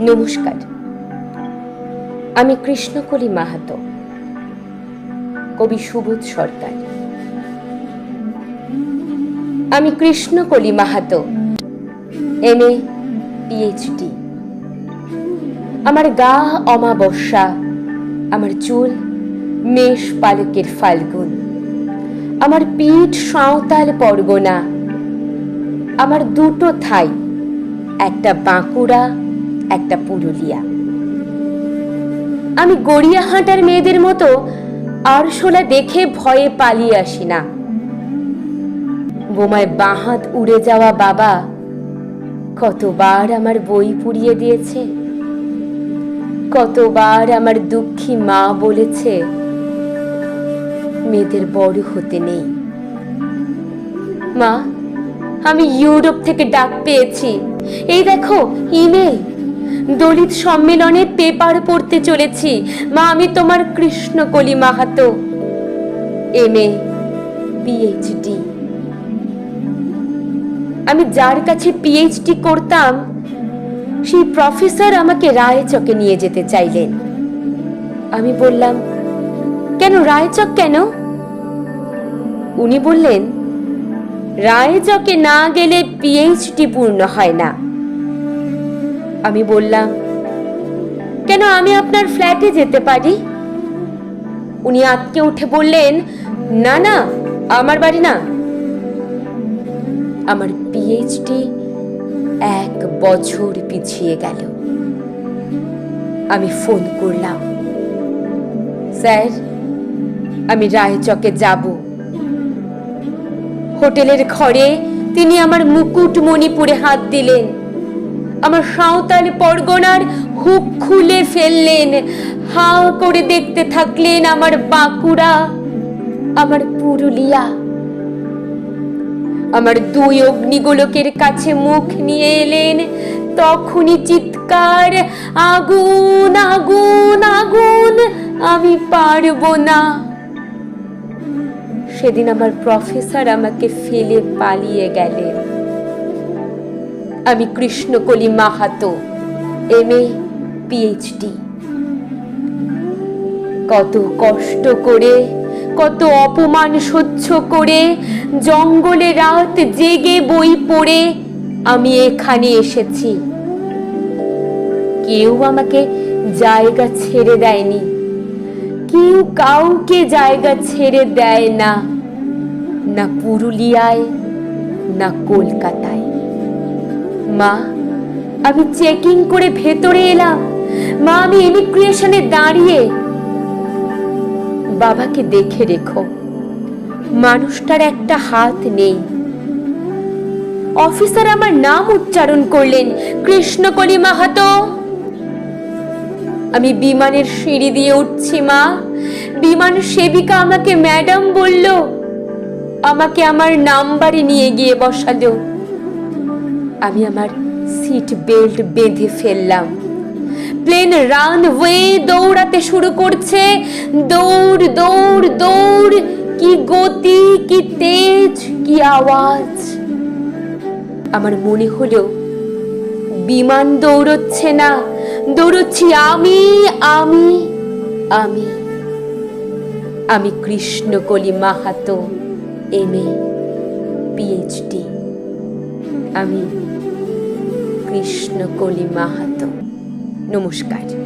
নমস্কার। আমি কৃষ্ণকলি মাহাতো, কবি সুবোধ সরকার। আমি Krishnakali Mahato, M A PhD আমার গা অমাবস্যা, আমার চুল মেষ পালকের ফাল্গুন। আমার পিঠ সাঁওতাল পরগনা। আমার দুটো থাই, একটা বাঁকুড়া একটা পুরুলিয়া আমি গড়িয়াহাটার মেয়েদের মতো আরশোলা দেখে ভয়ে পালিয়ে আসি না। বোমায় বাঁহাত উড়ে যাওয়া বাবা কতবার আমার বই পুড়িয়ে দিয়েছে। কতবার আমার দুঃখী মা বলেছে, মেয়েদের বড় হতে নেই। মা, আমি ইউরোপ থেকে ডাক পেয়েছি। এই দেখো, ইমেল। দলিত সম্মেলনে পেপার পড়তে চলেছি। মা, আমি তোমার Krishnakali Mahato. M A, PhD. আমি যার কাছে পিএইচডি করতাম, সেই প্রফেসর আমাকে রায়চকে নিয়ে যেতে চাইলেন। আমি বললাম, কেন, রায়চক কেন? উনি বললেন, রায়চকে না গেলে পিএইচডি পূর্ণ হয় না। আমি বললাম, কেন আমি আপনার ফ্ল্যাটে যেতে পারি? উনি আটকে উঠে বললেন, না না, আমার বাড়ি না। আমার পিএইচডি এক বছর পিছিয়ে গেল। আমি ফোন করলাম, স্যার, আমি রায়চকে যাব। হোটেলের ঘরে তিনি আমার মুকুট মণিপুরে হাত দিলেন। আমার সাঁওতাল পরগনার হুক খুলে ফেললেন। হা করে দেখতে থাকলেন আমার বাঁকুড়া, আমার পুরুলিয়া। আমার দুই অগ্নিগোলকের কাছে মুখ নিয়ে এলেন। তখনই চিৎকার, আগুন আগুন আগুন, আমি পারব না। সেদিন আমার প্রফেসর আমাকে ফেলে পালিয়ে গেলেন। আমি Krishnakali Mahato, M A, PhD. কত কষ্ট করে, কত অপমান সহ্য করে, জঙ্গলে রাত জেগে বই পড়ে আমি এখানে এসেছি। কেউ আমাকে জায়গা ছেড়ে দেয়নি, কেউ কাউকে জায়গা ছেড়ে দেয় না না পুরুলিয়ায়, না কলকাতায়। মা, আমি চেকিং করে ভেতরে এলাম। মা, আমি ইমিগ্রেশনে দাঁড়িয়ে। বাবাকে দেখে রেখো, মানুষটার একটা হাত নেই। অফিসার আমার নাম উচ্চারণ করলেন, কৃষ্ণকলি মাহাতো। আমি বিমানের সিঁড়ি দিয়ে উঠছি, মা। বিমান সেবিকা আমাকে ম্যাডাম বলল, আমাকে আমার নাম্বারে নিয়ে গিয়ে বসালো। আমি আমার সিট বেল্ট বেঁধে ফেললাম। প্লেন রানওয়ে দৌড়াতে শুরু করছে। দৌড় দৌড় দৌড়। কি গতি, কি তেজ, কি আওয়াজ? আমার মনে হলো, বিমান দৌড়চ্ছে না। দৌড়চ্ছি আমি আমি আমি। আমি Krishnakali Mahato M A PhD আমি কৃষ্ণকলি মাহাতো নমস্কার।